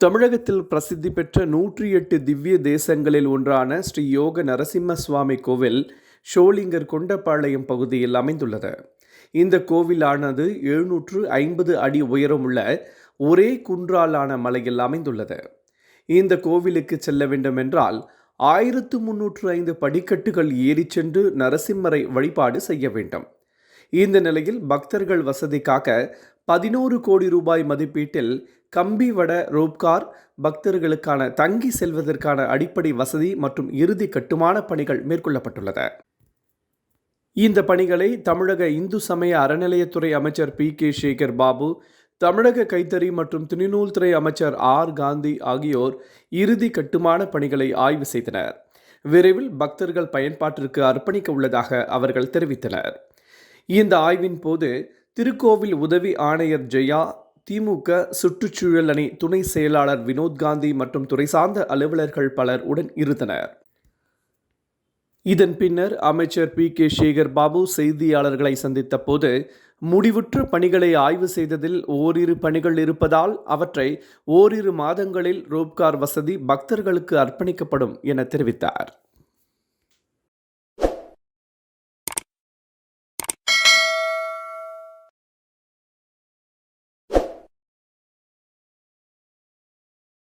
தமிழகத்தில் பிரசித்தி பெற்ற நூற்றி எட்டு திவ்ய தேசங்களில் ஒன்றான ஸ்ரீ யோக நரசிம்ம சுவாமி கோவில் ஷோலிங்கர் கொண்டபாளையம் பகுதியில் அமைந்துள்ளது. இந்த கோவிலானது எழுநூற்று ஐம்பது அடி உயரமுள்ள ஒரே குன்றாலான மலையில் அமைந்துள்ளது. இந்த கோவிலுக்கு செல்ல வேண்டுமென்றால் ஆயிரத்து முன்னூற்று ஐந்து படிக்கட்டுகள் ஏறிச் சென்று நரசிம்மரை வழிபாடு செய்ய வேண்டும். இந்த நிலையில் பக்தர்கள் வசதிக்காக பதினோரு கோடி ரூபாய் மதிப்பீட்டில் கம்பி வட ரோப்கார் பக்தர்களுக்கான தங்கி செல்வதற்கான அடிப்படை வசதி மற்றும் இறுதி கட்டுமான பணிகள் மேற்கொள்ளப்பட்டுள்ளது. இந்த பணிகளை தமிழக இந்து சமய அறநிலையத்துறை அமைச்சர் பி கே சேகர் பாபு தமிழக கைத்தறி மற்றும் துணிநூல்துறை அமைச்சர் ஆர் காந்தி ஆகியோர் இறுதி கட்டுமான பணிகளை ஆய்வு செய்தனர். விரைவில் பக்தர்கள் பயன்பாட்டிற்கு அர்ப்பணிக்க உள்ளதாக அவர்கள் தெரிவித்தனர். இந்த ஆய்வின் போது திருக்கோவில் உதவி ஆணையர் ஜெயா திமுக சுற்றுச்சூழல் அணி துணை செயலாளர் வினோத் காந்தி மற்றும் துறை சார்ந்த அலுவலர்கள் பலர் உடன் இருந்தனர். இதன் பின்னர் அமைச்சர் பி. கே. சேகர் பாபு செய்தியாளர்களை சந்தித்த போது முடிவுற்ற பணிகளை ஆய்வு செய்ததில் ஓரிரு பணிகள் இருப்பதால் அவற்றை ஓரிரு மாதங்களில் ரோப்கார் வசதி பக்தர்களுக்கு அர்ப்பணிக்கப்படும் என தெரிவித்தார்.